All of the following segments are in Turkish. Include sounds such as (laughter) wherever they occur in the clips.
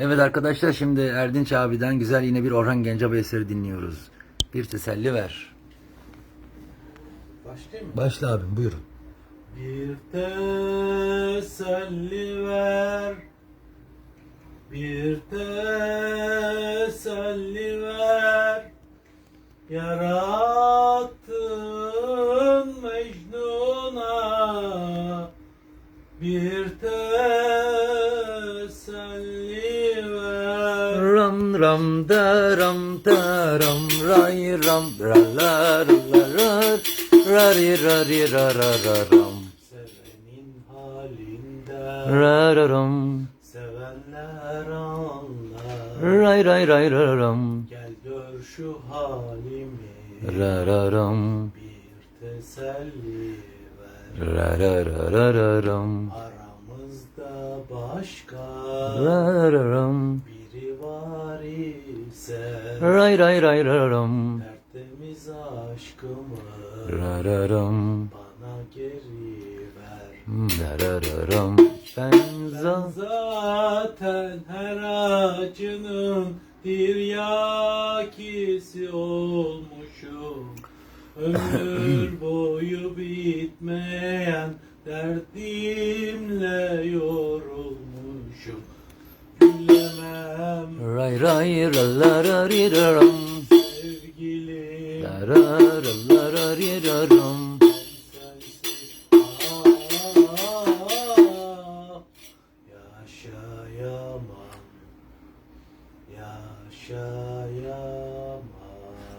Evet arkadaşlar şimdi Erdinç abiden güzel yine bir Orhan Gencebay eseri dinliyoruz. Bir teselli ver. Başlayayım mı? Başla abim buyurun. Bir teselli ver Bir teselli ver Yarattın Mecnun'a Bir teselli Ram da ram da ram ray ram ra la ra la ra ra ri ra ri ra ra ra ram. Sevenin halinde ra ra ram. Sevenler anlar. Ray ray ray ra ram. Gel gör şu halimi. Ra ra ram. Bir teselli ver. Ra ra ra ra ra ram. Aramızda başka. Ra ra ram ise ray ray ray ra ram Tertemiz aşkımı ra ra ram bana geri ver. Ra ra ra ram ben Ben za zaten her acının tiryakisi olmuşum. Ömür (clears throat) boyu bitmeyen derdimle yorulmuşum ray ray rallarariraram Sevgili. Lararallarariraram Yaşayamam Yaşayamam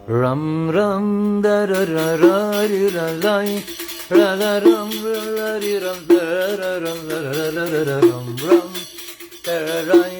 Ram. Ram dararariraray Ralaram ralariram dararararararam Ram dararay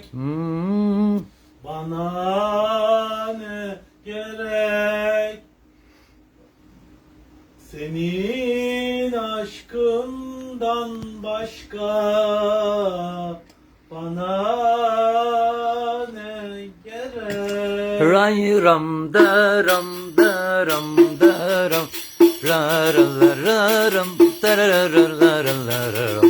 gerek Hmm, Bana ne gerek? Senin aşkından başka Bana ne gerek? Ray ram da ram da ram da ram. Ra ra ra ram da ra ra ra ra ra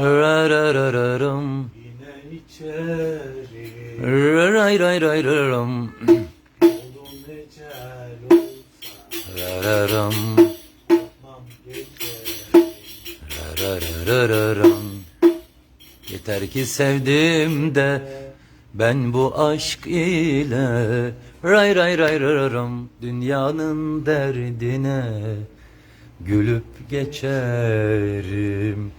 Rararararım. Yine içeri. Raray ray ray raram. Yolun ecel olsa. Rararam. Rararararam. Yeter ki sevdim de ben bu aşk ile ray ray ray raram dünyanın derdine gülüp geçerim.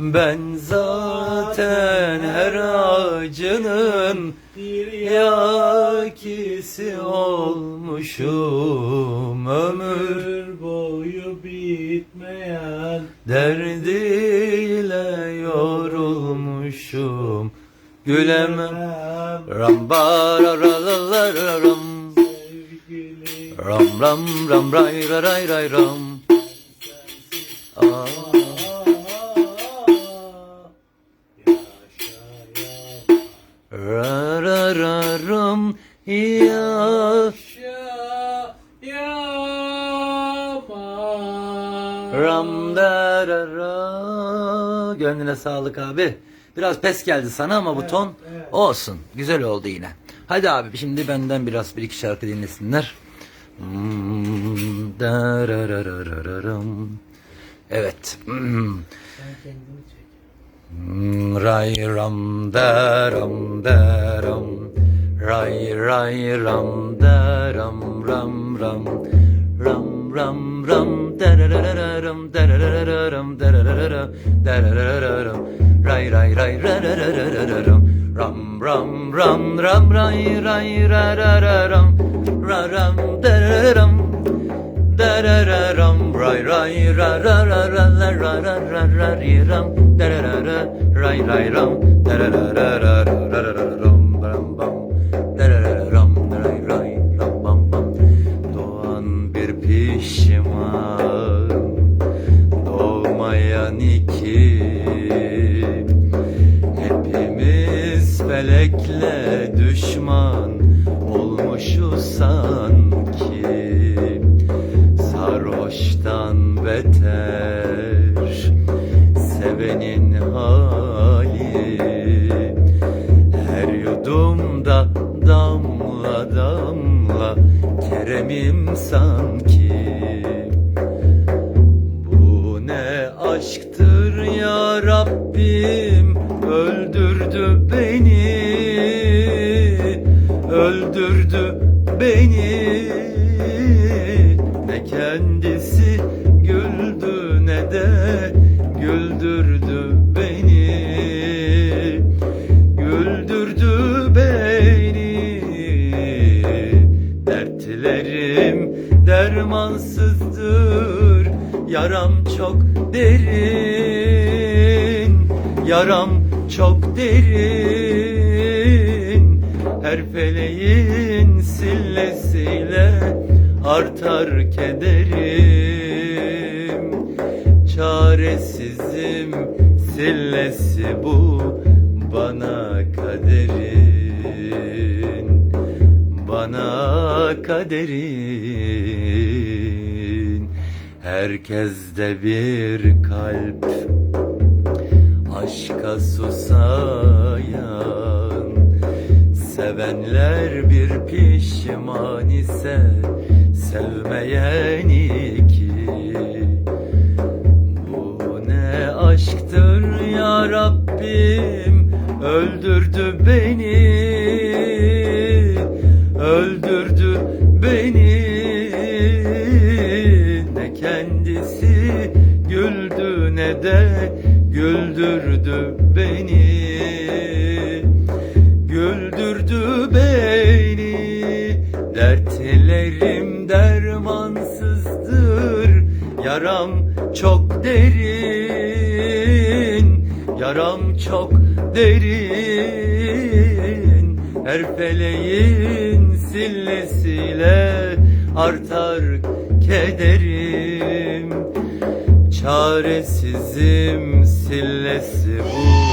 Ben zaten her acının bir yakisi olmuşum. Ömür boyu bitmeyen derdiyle yorulmuşum. Gülemem rambararalalarım ram ram ram ray ray ray ram. Aa. Ram da ra ra Gönlüne sağlık abi. Biraz pes geldi sana ama bu ton evet. olsun. Güzel oldu yine. Hadi abi şimdi benden biraz bir iki şarkı dinlesinler. Hmm. Evet. Hmm. Sen kendini çek Mm, Ray ram da ram da ram Ray ray ram da ram ram ram Ram ram ram da ra ra ra ra ram da ra ra ra ra ram da ra ra ra ra da ra ra ra ra ram Ray ray ray ra ra ra ra ra ra ram Ram ram ram ram ray ray ra ra ra ram Ra ram da ra ra ram da ra ra ram ray ray ra ra ra ra la ra düşman Olmuşuz sanki Sarhoştan beter. Sevenin hali Her yudumda damla damla Keremim sanki. Bu ne aşktır ya Rabbim? Öldürdü beni Öldürdü beni. Ne kendisi güldü ne de Güldürdü beni. Güldürdü beni. Dertlerim dermansızdır. Yaram çok derin. Yaram çok derin Her feleğin sillesiyle Artar kederim. Çaresizim sillesi bu Bana kaderin. Bana kaderin. Herkeste bir kalp Aşka susayan Sevenler bir pişman ise Sevmeyen iki bu ne aşktır ya Rabbim? Öldürdü beni. Öldürdü beni. Ne kendisi güldü ne de Güldürdü Yaram çok derin Yaram çok derin. Her feleğin sillesiyle Artar kederim. Çaresizim sillesi bu